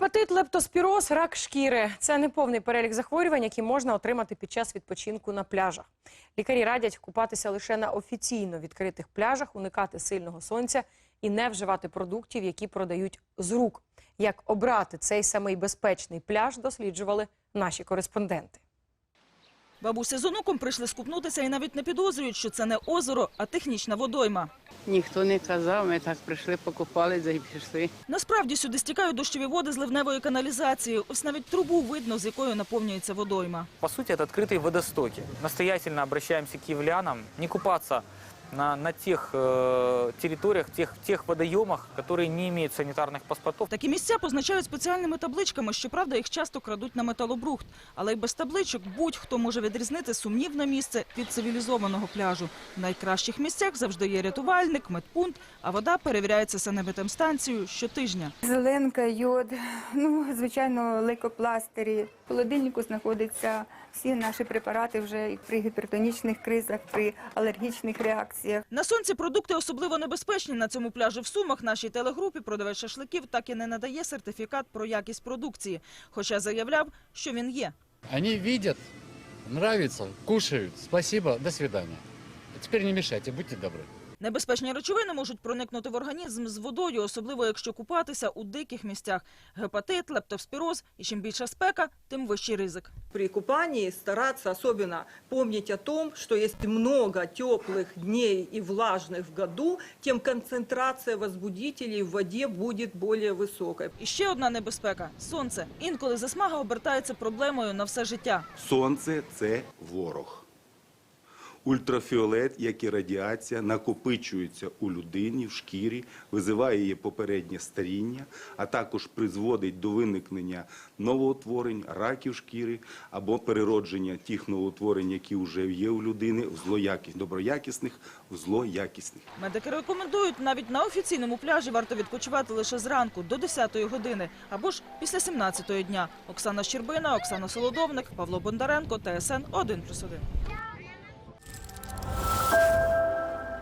Гепатит, лептоспіроз, рак шкіри це неповний перелік захворювань, які можна отримати під час відпочинку на пляжах. Лікарі радять купатися лише на офіційно відкритих пляжах, уникати сильного сонця і не вживати продуктів, які продають з рук. Як обрати цей самий безпечний пляж, досліджували наші кореспонденти. Бабуся з онуком прийшли скупнутися і навіть не підозрюють, що це не озеро, а технічна водойма. Ніхто не казав, ми так прийшли, покупали і пішли. Насправді сюди стікають дощові води з ливневої каналізації. Ось навіть трубу видно, з якою наповнюється водойма. По сути, это открытые водостоки. Настоятельно обращаемся к киевлянам не купаться на, на тех э, территориях, тех, тех водоемах, которые не имеют санитарных паспортов. Такі місця позначають спеціальними табличками. Щоправда, їх часто крадуть на металобрухт. Але й без табличок будь-хто може відрізнити сумнівне місце від цивілізованого пляжу. В найкращих місцях завжди є рятувальник, медпункт, а вода перевіряється санепідемстанцією щотижня. Зеленка, йод, ну, звичайно, лейкопластирі. В холодильнику знаходяться всі наші препарати вже і при гіпертонічних кризах, при алергічних реакціях. На сонці продукти особливо небезпечні. На цьому пляжі в Сумах нашій телегрупі продавець шашликів так і не надає сертифікат про якість продукції, хоча заявляв, що він є. Вони бачать, подобається, кушають. Спасибо, до свидання. Тепер не мішайте, будьте добры. Небезпечні речовини можуть проникнути в організм з водою, особливо якщо купатися у диких місцях. Гепатит, лептоспіроз і чим більша спека, тим вищий ризик. при купании стараться особенно помнить о том, что если много теплых дней и влажных в году, тем концентрация возбудителей в воде будет более высокой. І ще одна небезпека сонце. Інколи засмага обертається проблемою на все життя. Сонце це ворог. Ультрафіолет, як і радіація, накопичується у людині в шкірі, визиває її попереднє старіння, а також призводить до виникнення новоутворень, раків шкіри або переродження тих новоутворень, які вже є у людини, в злоякісних, доброякісних, в злоякісних. Медики рекомендують навіть на офіційному пляжі варто відпочивати лише зранку до 10-ї години або ж після 17-ї дня. Оксана Щербина, Оксана Солодовник, Павло Бондаренко, ТСН 1+,1.